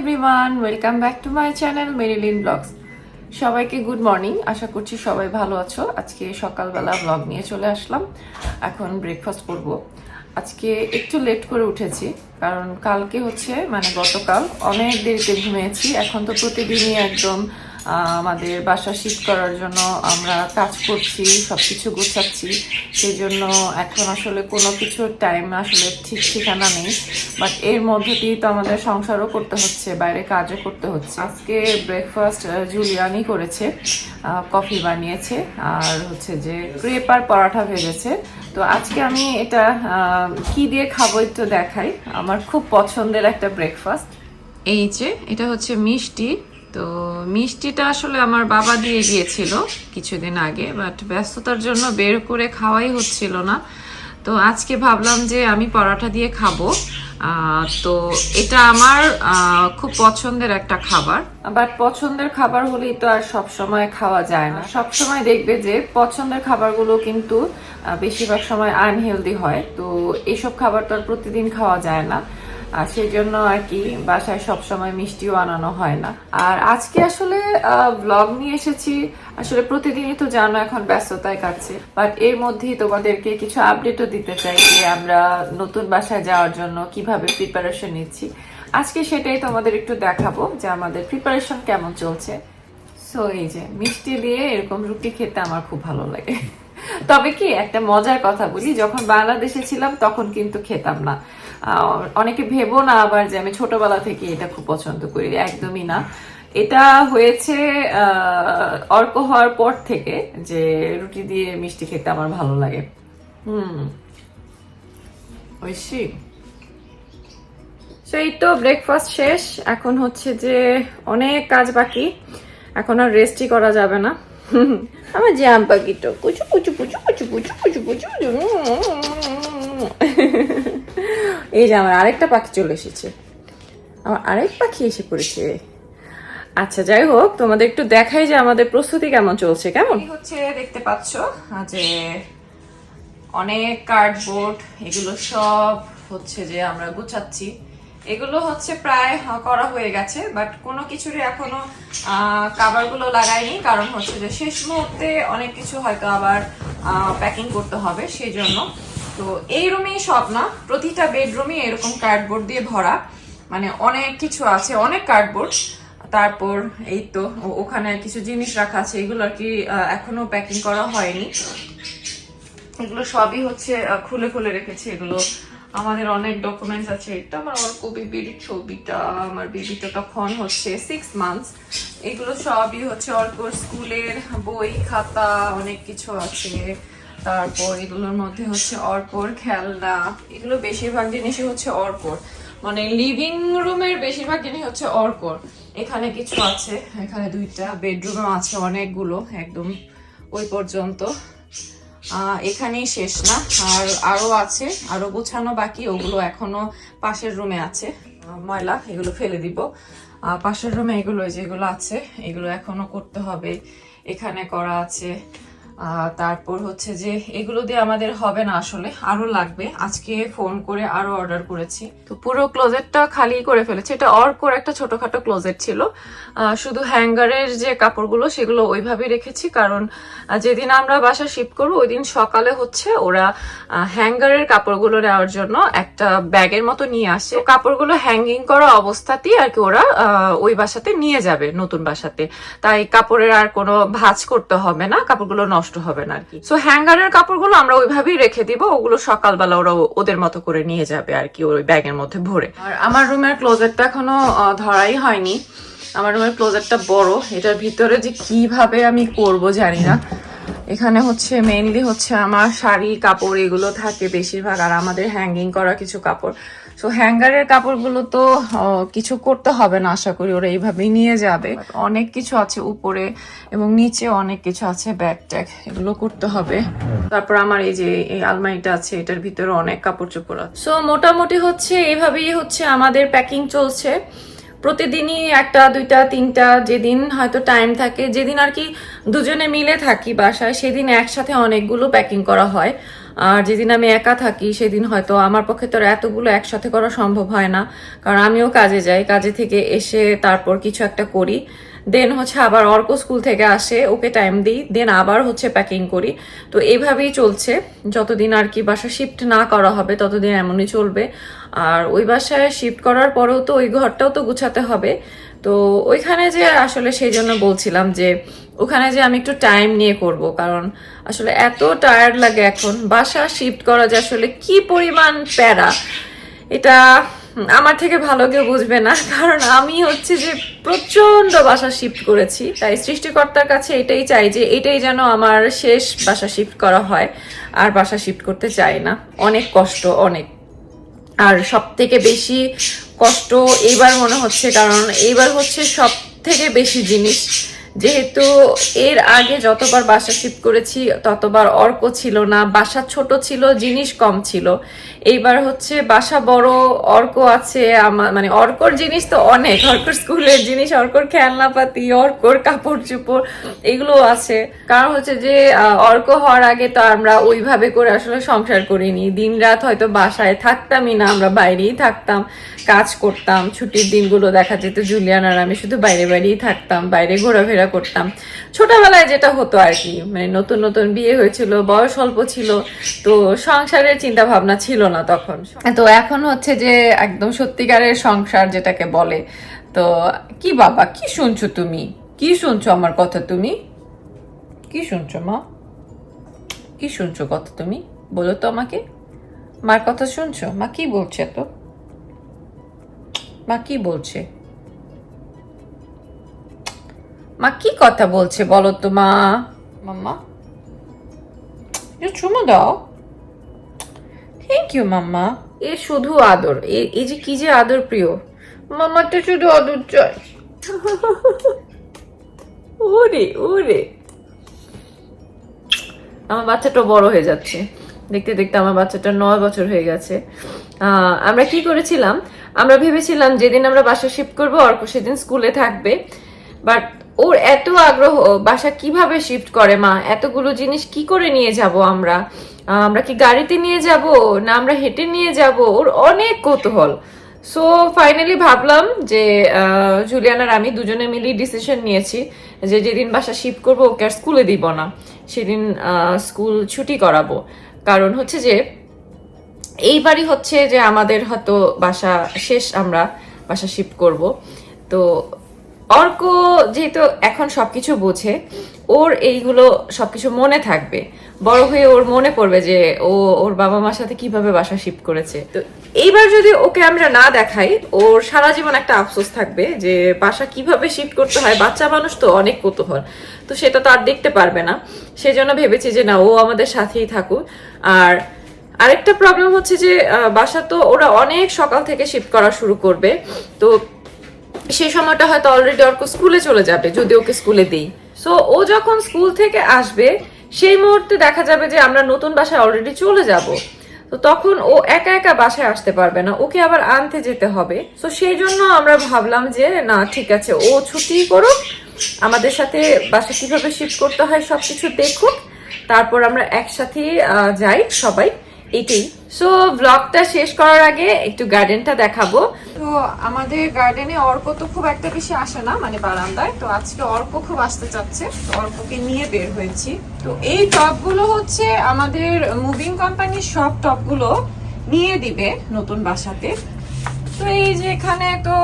Everyone welcome back to my channel Marilyn blogs সবাইকে good morning আশা করছি সবাই ভালো আছো। আজকে সকালবেলা ব্লগ নিয়ে চলে আসলাম। এখন ব্রেকফাস্ট করব। আজকে একটু লেট করে উঠেছি, কারণ কালকে হচ্ছে মানে গতকাল অনেক দেরিতে ঘুমিয়েছি। এখন তো প্রতিদিনই একদম আমাদের বাসা শীত করার জন্য আমরা কাজ করছি সব কিছু গোছাচ্ছি। সেই জন্য এখন আসলে কোনো কিছুর টাইম আসলে ঠিক ঠিকানা নেই। বাট এর মধ্যে দিয়ে তো আমাদের সংসারও করতে হচ্ছে, বাইরে কাজও করতে হচ্ছে। আজকে ব্রেকফাস্ট জুলিয়ানি করেছে কফি বানিয়েছে, আর হচ্ছে যে ক্রেপ আর পরাঠা ভেজেছে। তো আজকে আমি এটা কি দিয়ে খাব একটু দেখাই। আমার খুব পছন্দের একটা ব্রেকফাস্ট এই যে, এটা হচ্ছে মিষ্টি। তো মিষ্টিটা আসলে আমার বাবা দিয়ে গিয়েছিল কিছুদিন আগে বাট ব্যস্ততার জন্য বের করে খাওয়াই হচ্ছিল না। তো আজকে ভাবলাম যে আমি পরোটা দিয়ে খাব। তো এটা আমার খুব পছন্দের একটা খাবার। বাট পছন্দের খাবার হলেই তো আর সব সময় খাওয়া যায় না। সব সময় দেখবে যে পছন্দের খাবারগুলো কিন্তু বেশিরভাগ সময় আনহেলদি হয়। তো এসব খাবার তো আর প্রতিদিন খাওয়া যায় না। আর সেই জন্য আর কি বাসায় সব সময় মিষ্টিও আনানো হয় না। আর আজকে আসলে ব্লগ নিয়ে এসেছি। আসলে প্রতিদিনই তো জানো এখন ব্যস্ততায় কাটছে। বাট এর মধ্যেই তোমাদেরকে কিছু আপডেটও দিতে চাই যে আমরা নতুন বাসায় যাওয়ার জন্য কীভাবে প্রিপারেশন নিচ্ছি। আজকে সেটাই তোমাদের একটু দেখাবো যে আমাদের প্রিপারেশন কেমন চলছে। সো এই যে মিষ্টি দিয়ে এরকম রুটি খেতে আমার খুব ভালো লাগে। তবে কি একটা মজার কথা বলি, যখন বাংলাদেশে ছিলাম তখন কিন্তু খেতাম না। অনেকে ভেবো না আবার যে আমি ছোটবেলা থেকে এটা খুব পছন্দ করি, একদমই না। এটা হয়েছে অর্ক হওয়ার পর থেকে যে রুটি দিয়ে মিষ্টি খেতে আমার ভালো লাগে। হুম। ঐশী। তো এই তো ব্রেকফাস্ট শেষ। এখন হচ্ছে যে অনেক কাজ বাকি। এখন আর রেস্টই করা যাবে না। আমার জ্যাম পাখিটা কুচু কুচু কুচু কুচু কুচু কুচু কুচু। এই যে আমার আরেকটা পাখি চলে এসেছে। আমার আরেক পাখি এসে পড়েছে। আচ্ছা যাই হোক, তোমাদের একটু দেখাই যে আমাদের প্রস্তুতি কেমন চলছে, কেমন? হচ্ছে, দেখতে পাচ্ছ, যে অনেক কার্ডবোর্ড এগুলো সব হচ্ছে যে আমরা গুছাচ্ছি। এগুলো হচ্ছে প্রায় করা হয়ে গেছে বাট কোনো কিছুরই এখনও কাভারগুলো লাগাইনি, কারণ হচ্ছে যে শেষ মুহূর্তে অনেক কিছু হয়তো আবার প্যাকিং করতে হবে, সেই জন্য। তো এই রুমেই সব না, প্রতিটা বেডরুমই এরকম কার্ডবোর্ড দিয়ে ভরা মানে অনেক কিছু আছে, অনেক কার্ডবোর্ড তারপর এই তো ওখানে কিছু জিনিস রাখা আছে, এগুলো আর কি এখনও প্যাকিং করা হয়নি। এগুলো সবই হচ্ছে খুলে খুলে রেখেছি এগুলো। আমাদের অনেক ডকুমেন্টস আছে, এটা আমার কবি বেবির ছবিটা, আমার বেবিটা তখন হচ্ছে সিক্স মান্থস এগুলো সবই হচ্ছে অল্প স্কুলের বই, খাতা, অনেক কিছু আছে। তারপর এগুলোর মধ্যে হচ্ছে অর্পর, খেলনা। এগুলো বেশিরভাগ জিনিসই হচ্ছে অর্পর। মানে লিভিং রুমের বেশিরভাগ জিনিস হচ্ছে অর্পর। এখানে কিছু আছে, এখানে দুইটা বেডরুমও আছে অনেকগুলো, একদম ওই পর্যন্ত। এখানেই শেষ না। আর আরও আছে, আরও গোছানো বাকি, ওগুলো এখনও পাশের রুমে আছে। ময়লা, এগুলো ফেলে দিব। পাশের রুমে এগুলো, যেগুলো আছে, এগুলো এখনও করতে হবে। এখানে করা আছে। তারপর হচ্ছে যে এগুলো দিয়ে আমাদের হবে না আসলে, আরও লাগবে। আজকে ফোন করে আরও অর্ডার করেছি। তো পুরো ক্লোজেটটা খালি করে ফেলেছি। এটা অর্কর একটা ছোটখাটো ক্লোজেট ছিল। শুধু হ্যাঙ্গারের যে কাপড়গুলো, সেগুলো ওইভাবেই রেখেছি। কারণ যেদিন আমরা বাসা শিফট করব ওই দিন সকালে হচ্ছে ওরা হ্যাঙ্গারের কাপড়গুলো নেওয়ার জন্য একটা ব্যাগের মতো নিয়ে আসে। কাপড়গুলো হ্যাঙ্গিং করা অবস্থাতেই আর কি ওরা ওই বাসাতে নিয়ে যাবে, নতুন বাসাতে। তাই কাপড়ের আর কোনো ভাঁজ করতে হবে না। কাপড়গুলো নষ্ট হবে না আর কি। সো হ্যাঙ্গারের কাপড়গুলো আমরা ওইভাবেই রেখে দিব, ওগুলো সকালবেলা ওরা ওদের মতো করে নিয়ে যাবে আর কি, ওই ব্যাগের মধ্যে ভরে। আর আমার রুমের ক্লোজেটটা এখনও ধরাই হয়নি। আমার রুমের ক্লোজেটটা বড়, এটার ভিতরে যে কীভাবে আমি করব জানি না। এখানে হচ্ছে মেইনলি হচ্ছে আমার শাড়ি, কাপড় এগুলো থাকে বেশিরভাগ, আর আমাদের হ্যাঙ্গিং করা কিছু কাপড়। সো হ্যাঙ্গারের কাপড়গুলো তো কিছু করতে হবে না, আশা করি ওরা এইভাবেই নিয়ে যাবে। অনেক কিছু আছে উপরে এবং নিচে অনেক কিছু আছে, ব্যাগ ট্যাগ, এগুলো করতে হবে। তারপর আমার এই যে, এই আলমারিটা আছে, এটার ভিতরে অনেক কাপড় চোপড় আছে। সো মোটামুটি হচ্ছে, এইভাবেই হচ্ছে আমাদের প্যাকিং চলছে। প্রতিদিনই একটা, দুইটা, তিনটা, যেদিন হয়তো টাইম থাকে, যেদিন আর কি দুজনে মিলে থাকি বাসায়, সেদিন একসাথে অনেকগুলো প্যাকিং করা হয়। আর যেদিন আমি একা থাকি, সেদিন হয়তো আমার পক্ষে তো এতগুলো একসাথে করা সম্ভব হয় না। কারণ আমিও কাজে যাই, কাজে থেকে এসে তারপর কিছু একটা করি। দেন হচ্ছে আবার অর্ক স্কুল থেকে আসে, ওকে টাইম দিই দেন আবার হচ্ছে প্যাকিং করি। তো এইভাবেই চলছে। যতদিন আর কি বাসা শিফট না করা হবে, ততদিন এমনই চলবে। আর ওই বাসায় শিফট করার পরেও তো ওই ঘরটাও তো গুছাতে হবে। তো ওইখানে যে আসলে সেই জন্য বলছিলাম যে ওখানে যে আমি একটু টাইম নিয়ে করব, কারণ আসলে এত টায়ার্ড লাগে এখন। বাসা শিফট করা যে আসলে কি পরিমাণ প্যারা, এটা আমার থেকে ভালো কেউ বুঝবে না। কারণ আমি হচ্ছে যে প্রচণ্ড বাসা শিফট করেছি, তাই সৃষ্টিকর্তার কাছে এটাই চাই যে এটাই যেন আমার শেষ বাসা শিফট করা হয়, আর বাসা শিফট করতে চাই না। অনেক কষ্ট, অনেক আর সব থেকে বেশি কষ্ট এইবার মনে হচ্ছে, কারণ এইবার হচ্ছে সব থেকে বেশি জিনিস। যেহেতু এর আগে যতবার বাসা শিফট করেছি, ততবার অর্ক ছিল না, বাসা ছোট ছিল, জিনিস কম ছিল। এইবার হচ্ছে বাসা বড়, অর্ক আছে আমার মানে অর্কর জিনিস তো অনেক, অর্কর স্কুলের জিনিস, অর্কর খেলনাপাতি, অর্কর কাপড় চোপড় এগুলো আছে। কারণ হচ্ছে যে অর্ক হওয়ার আগে তো আমরা ওইভাবে করে আসলে সংসার করিনি। দিন রাত হয়তো বাসায় থাকতামই না, আমরা বাইরেই থাকতাম, কাজ করতাম, ছুটির দিনগুলো দেখা যেত, জুলিয়ান আর আমি শুধু বাইরে, বাইরেই থাকতাম, বাইরে ঘোরাফেরা করতাম। ছোটবেলায় যেটা হতো আর কি মানে নতুন নতুন বিয়ে হয়েছিল, বয়স অল্প ছিল, তো সংসারের চিন্তা ভাবনা ছিল না তখন। তো এখন হচ্ছে যে একদম সত্যিকারের সংসার যেটাকে বলে, তো কি বাবা, কি শুনছো তুমি? কি শুনছো আমার কথা তুমি? কি শুনছো মা? কি শুনছো কথা তুমি? বলো তো আমাকে। মার কথা শুনছো? মা কি বলছে তো মা কি বলছে? মা কি কথা বলছে বলো তো মা? মাম্মা? চুমু দাও। থ্যাংক ইউ মাম্মা। এ শুধু আদর। এ- এই যে কি যে আদর প্রিয়। মাম্মা তো শুধু আদর চাই ওরে ওরে। আমার বাচ্চাটা বড় হয়ে যাচ্ছে। দেখতে দেখতে আমার বাচ্চাটা নয় বছর হয়ে গেছে। আহ, আমরা কি করেছিলাম? আমরা ভেবেছিলাম যেদিন আমরা বাসা শিফট করব অর্ক সেদিন স্কুলে থাকবে। বাট ওর এত আগ্রহ, বাসা কীভাবে শিফট করে মা? এতগুলো জিনিস কি করে নিয়ে যাব আমরা? আমরা কি গাড়িতে নিয়ে যাব না আমরা হেঁটে নিয়ে যাব? ওর অনেক কৌতূহল। সো ফাইনালি ভাবলাম যে জুলিয়ান আর আমি দুজনে মিলেই ডিসিশন নিয়েছি যে যেদিন বাসা শিফট করব, ওকে আর স্কুলে দিব না। সেদিন স্কুল ছুটি করাবো। কারণ হচ্ছে যে, এইবারই হচ্ছে যে আমাদের হয়তো বাসা শেষ আমরা, বাসা শিফট করব। তো অর্ক যেহেতু এখন সবকিছু বোঝে, ওর এইগুলো সবকিছু মনে থাকবে। বড় হয়ে ওর মনে পড়বে যে ও ওর বাবা মার সাথে কীভাবে বাসা শিফট করেছে। তো এইবার যদি ওকে আমরা না দেখাই, ওর সারা জীবন একটা আফসোস থাকবে যে বাসা কীভাবে শিফট করতে হয়। বাচ্চা মানুষ তো অনেক কৌতূহল, তো সেটা তো আর দেখতে পারবে না। সেই জন্য ভেবেছি যে না, ও আমাদের সাথেই থাকুক। আর আরেকটা প্রবলেম হচ্ছে যে বাসা তো ওরা অনেক সকাল থেকে শিফট করা শুরু করবে। তো সেই সময়টা হয়তো অলরেডি অর্ক স্কুলে চলে যাবে, যদি ওকে স্কুলে দিই। সো ও যখন স্কুল থেকে আসবে, সেই মুহূর্তে দেখা যাবে যে আমরা নতুন বাসায় অলরেডি চলে যাব। তো তখন ও একা একা বাসায় আসতে পারবে না, ওকে আবার আনতে যেতে হবে। তো সেই জন্য আমরা ভাবলাম যে, না, ঠিক আছে, ও ছুটি করুক, আমাদের সাথে বাসা কীভাবে শিফট করতে হয় সবকিছু দেখুক, তারপর আমরা একসাথে যাই সবাই। এটাই সো ব্লগটা শেষ করার আগে একটু গার্ডেনটা দেখাবো। তো আমাদের গার্ডেনে অর্ক তো খুব একটা বেশি আসে না মানে বারান্দায়। তো আজকে অর্ক খুব আসতে চাচ্ছে। তো অর্ককে নিয়ে বের হয়েছি। তো এই টবগুলো হচ্ছে আমাদের মুভিং কোম্পানির সব টবগুলো নিয়ে দিবে নতুন বাসাতে। তো এই যে এখানে তো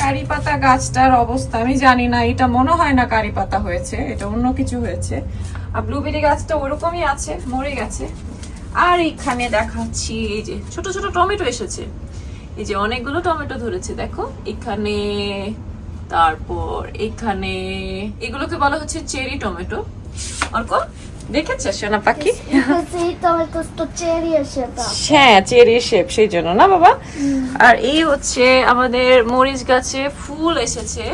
কারি পাতা গাছটার অবস্থা আমি জানি না এটা মনে হয় না কারি পাতা হয়েছে এটা অন্য কিছু হয়েছে। আর ব্লুবেরি গাছটা ওরকমই আছে মরে গেছে। আর এখানে দেখাচ্ছি এই যে ছোট ছোট টমেটো এসেছে। এই যে অনেকগুলো টমেটো ধরেছে দেখো। এখানে তারপর এখানে এগুলোকে বলা হচ্ছে চেরি টমেটো। অর্ক দেখেছে সোনা পাখি? হ্যাঁ চেরি শেপ সেই জন্য না বাবা? আর এই হচ্ছে আমাদের মরিচ গাছে ফুল এসেছে।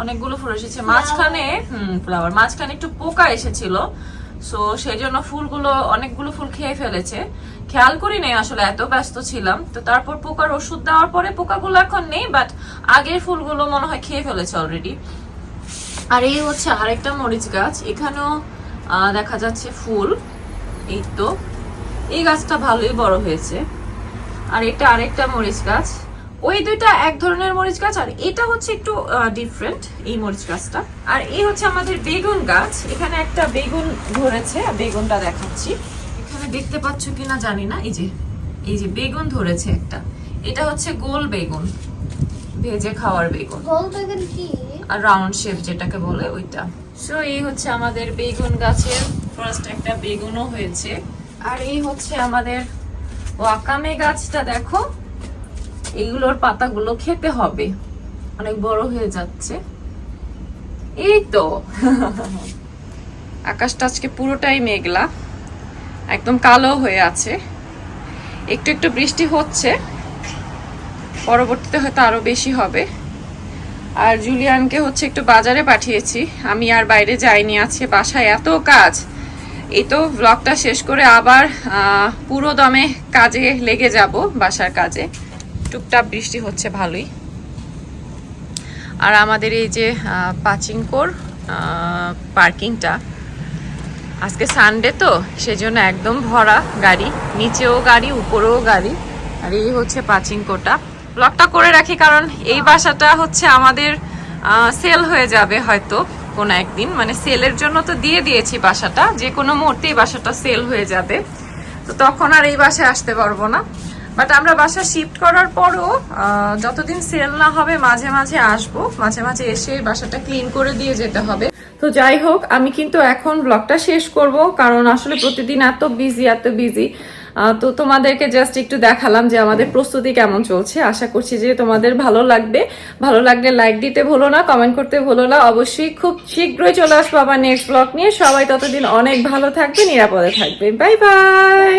অনেকগুলো ফুল এসেছে। মাঝখানে হুম ফ্লাওয়ার মাঝখানে একটু পোকা এসেছিল। সো সেই জন্য ফুলগুলো, অনেকগুলো ফুল খেয়ে ফেলেছে। খেয়াল করি নাই আসলে এত ব্যস্ত ছিলাম। তো তারপর পোকার ওষুধ দেওয়ার পরে পোকাগুলো এখন নেই বাট আগের ফুলগুলো মনে হয় খেয়ে ফেলেছে অলরেডি আর এই হচ্ছে আরেকটা মরিচ গাছ। এখানেও দেখা যাচ্ছে ফুল। এই তো। এই গাছটা ভালোই বড় হয়েছে। আর এটা আরেকটা মরিচ গাছ। ওই দুইটা এক ধরনের মরিচ গাছ আর এটা হচ্ছে একটু ডিফারেন্ট এই মরিচ গাছটা। আর এই হচ্ছে আমাদের বেগুন গাছ। এখানে একটা বেগুন ধরেছে বেগুনটা দেখাচ্ছি। এখানে দেখতে পাচ্ছ কিনা জানি না। এই যে এই যে বেগুন ধরেছে একটা। এটা হচ্ছে গোল বেগুন ভেজে খাওয়ার বেগুন। গোল বেগুন কি? আর রাউন্ড শেপ যেটাকে বলে ওইটা। সো এই হচ্ছে আমাদের বেগুন গাছের ফার্স্ট একটা বেগুনও হয়েছে। আর এই হচ্ছে আমাদের ওয়াকামে গাছটা দেখো। এগুলোর পাতাগুলো খেতে হবে। অনেক বড় হয়ে যাচ্ছে। এই তো। আকাশটা আজকে পুরোটাই মেঘলা, একদম কালো হয়ে আছে। একটু একটু বৃষ্টি হচ্ছে, পরবর্তীতে হয়তো আরও বেশি হবে। আর জুলিয়ানকে হচ্ছে একটু বাজারে পাঠিয়েছি। আমি আর বাইরে যাইনি আছে বাসায়। এত কাজ। এই তো ব্লগটা শেষ করে আবার পুরো দমে কাজে লেগে যাব বাসার কাজে। টুকটাক বৃষ্টি হচ্ছে ভালোই। আর আমাদের এই যে পাচিংকোর পার্কিংটা, আজকে সানডে তো, সেজন্য একদম ভরা গাড়ি, নিচেও গাড়ি, উপরেও গাড়ি। আর এই হচ্ছে পাচিংকোটা ব্লকটা করে রাখি কারণ এই বাসাটা হচ্ছে আমাদের সেল হয়ে যাবে হয়তো কোনো একদিন। মানে সেলের জন্য তো দিয়ে দিয়েছি বাসাটা, যে কোনো মুহূর্তেই বাসাটা সেল হয়ে যাবে। তো তখন আর এই বাসায় আসতে পারব না। বাট আমরা বাসা শিফট করার পরও যতদিন সেল না হবে, মাঝে মাঝে আসব। মাঝে মাঝে এসে বাসাটা ক্লিন করে দিয়ে যেতে হবে। তো যাই হোক, আমি কিন্তু এখন ব্লগটা শেষ করব, কারণ আসলে প্রতিদিন এত বিজি এত বিজি তো তোমাদেরকে জাস্ট একটু দেখালাম যে আমাদের প্রস্তুতি কেমন চলছে। আশা করছি যে তোমাদের ভালো লাগবে। ভালো লাগলে লাইক দিতে ভুলো না কমেন্ট করতে ভুলো না। অবশ্যই খুব শীঘ্রই চলে আসব আবার নেক্সট ব্লগ নিয়ে। সবাই ততদিন অনেক ভালো থাকবে, নিরাপদে থাকবে। Bye bye